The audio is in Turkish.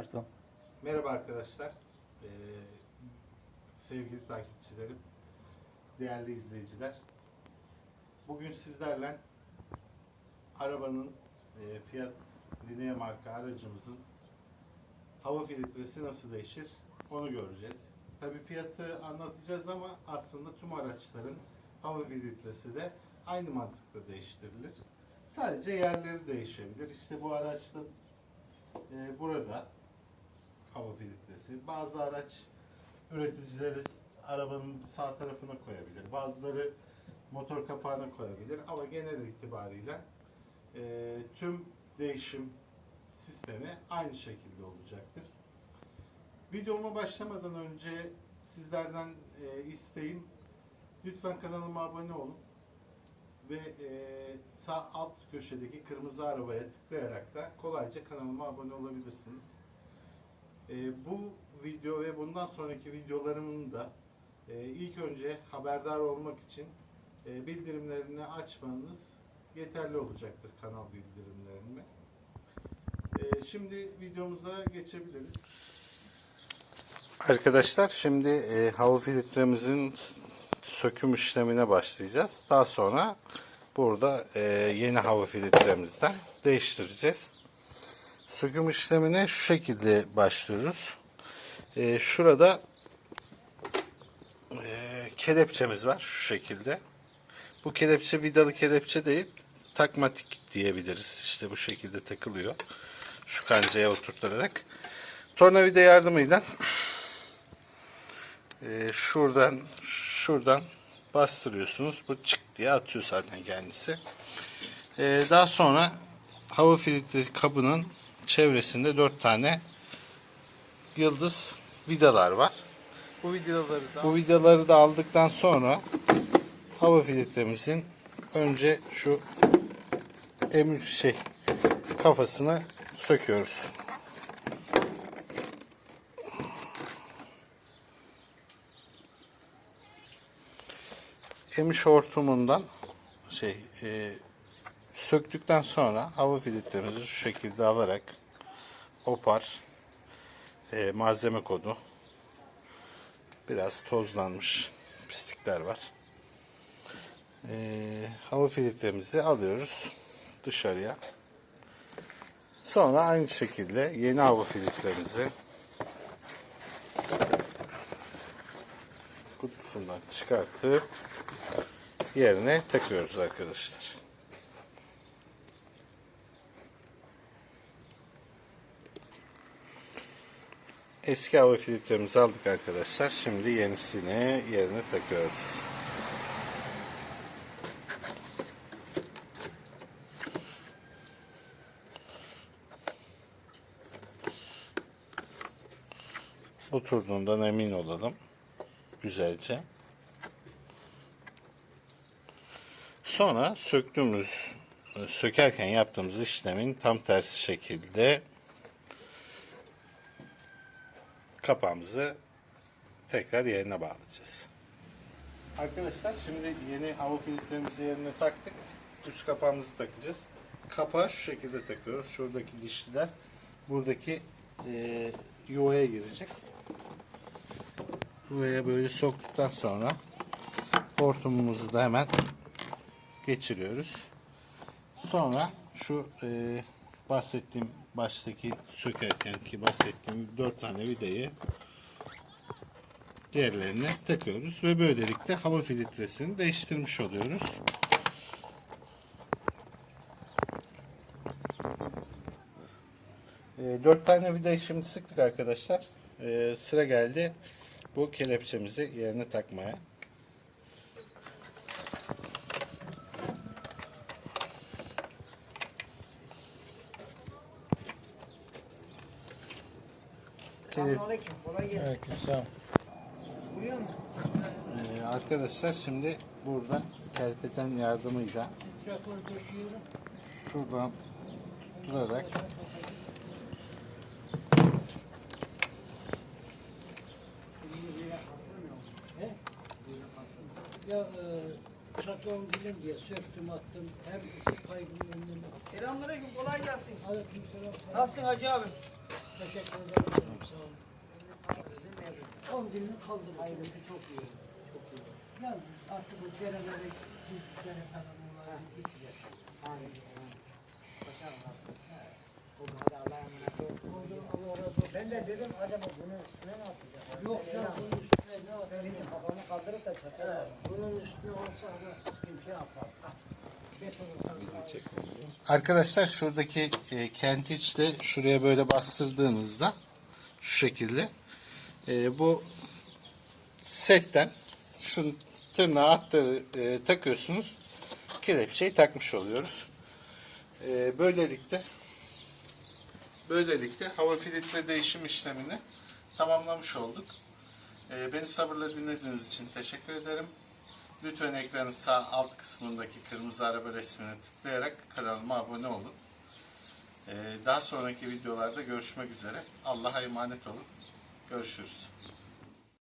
Baştan. Merhaba arkadaşlar. Ee, sevgili takipçilerim, değerli izleyiciler. Bugün sizlerle arabanın e, Fiat Linea marka aracımızın hava filtresi nasıl değişir onu göreceğiz. Tabi fiyatı anlatacağız ama aslında tüm araçların hava filtresi de aynı mantıkla değiştirilir. Sadece yerleri değişebilir. İşte bu araçta e, burada hava filtresi. Bazı araç üreticileri arabanın sağ tarafına koyabilir. Bazıları motor kapağına koyabilir. Ama genel itibariyle e, tüm değişim sistemi aynı şekilde olacaktır. Videoma başlamadan önce sizlerden e, isteğim lütfen kanalıma abone olun ve e, sağ alt köşedeki kırmızı arabaya tıklayarak da kolayca kanalıma abone olabilirsiniz. E, bu video ve bundan sonraki videolarımın da e, ilk önce haberdar olmak için e, bildirimlerini açmanız yeterli olacaktır kanal bildirimlerini. E, şimdi videomuza geçebiliriz. Arkadaşlar şimdi e, hava filtremizin söküm işlemine başlayacağız. Daha sonra burada e, yeni hava filtremizden değiştireceğiz. Söküm işlemine şu şekilde başlıyoruz. E, şurada e, kelepçemiz var şu şekilde. Bu kelepçe vidalı kelepçe değil, takmatik diyebiliriz. İşte bu şekilde takılıyor. Şu kancaya oturtularak. Tornavida yardımıyla e, şuradan şuradan bastırıyorsunuz. Bu çık diye atıyor zaten kendisi. E, daha sonra hava filtre kabının çevresinde dört tane yıldız vidalar var. Bu vidaları da, bu vidaları da aldıktan sonra hava filtremizin önce şu em şey kafasını söküyoruz. emiş hortumundan şey e, söktükten sonra hava filtremizi şu şekilde alarak opar e, malzeme kodu biraz tozlanmış pislikler var. E, hava filtremizi alıyoruz dışarıya. Sonra aynı şekilde yeni hava filtremizi kutusundan çıkartıp yerine takıyoruz arkadaşlar. Eski hava filtremizi aldık arkadaşlar. Şimdi yenisini yerine takıyoruz. Oturduğundan emin olalım. Güzelce. Sonra söktüğümüz, sökerken yaptığımız işlemin tam tersi şekilde kapağımızı tekrar yerine bağlayacağız. Arkadaşlar şimdi yeni hava filtremizi yerine taktık. Üst kapağımızı takacağız. Kapağı şu şekilde takıyoruz. Şuradaki dişliler buradaki e, yuvaya girecek. Yuvaya böyle soktuktan sonra hortumumuzu da hemen geçiriyoruz. Sonra şu e, bahsettiğim baştaki sökerken ki bahsettiğim dört tane vidayı diğerlerine takıyoruz ve böylelikle hava filtresini değiştirmiş oluyoruz. E, dört tane vidayı şimdi sıktık arkadaşlar. E, sıra geldi bu kelepçemizi yerine takmaya. Selamünaleyküm. Kolay gelsin. Aleykümselam. Buyuruyor musun? Ee, arkadaşlar şimdi burada kelpeten yardımıyla şuradan tutturarak He? Ya e, traktörün dilim diye söktüm attım. Hem ısı kaybının önüne. Selamünaleyküm, kolay gelsin. Aleykümselam. Nasılsın Hacı abi? Teşekkür ederim. Sağ olun. 10 günlük kaldı. Hayırlısı çok iyi. Çok iyi. Ya artık bu dereleri, çizgileri falan bunlar bitecek. Aynen. Başarılar. Oldu hadi Allah'a emanet Allah razı olsun. Ben de dedim acaba bunu üstüne mi atacak? Yok ya bunun üstüne ne hiç kafamı kaldırıp da. Evet, Bunun üstüne olsa nasıl kim şey yapar? Arkadaşlar şuradaki e, kentiç de şuraya böyle bastırdığınızda şu şekilde e, bu setten şu tırnağı atları e, takıyorsunuz. Kelepçeyi takmış oluyoruz. E, böylelikle böylelikle hava filtre değişim işlemini tamamlamış olduk. E, beni sabırla dinlediğiniz için teşekkür ederim. Lütfen ekranın sağ alt kısmındaki kırmızı araba resmine tıklayarak kanalıma abone olun. Ee, daha sonraki videolarda görüşmek üzere. Allah'a emanet olun. Görüşürüz.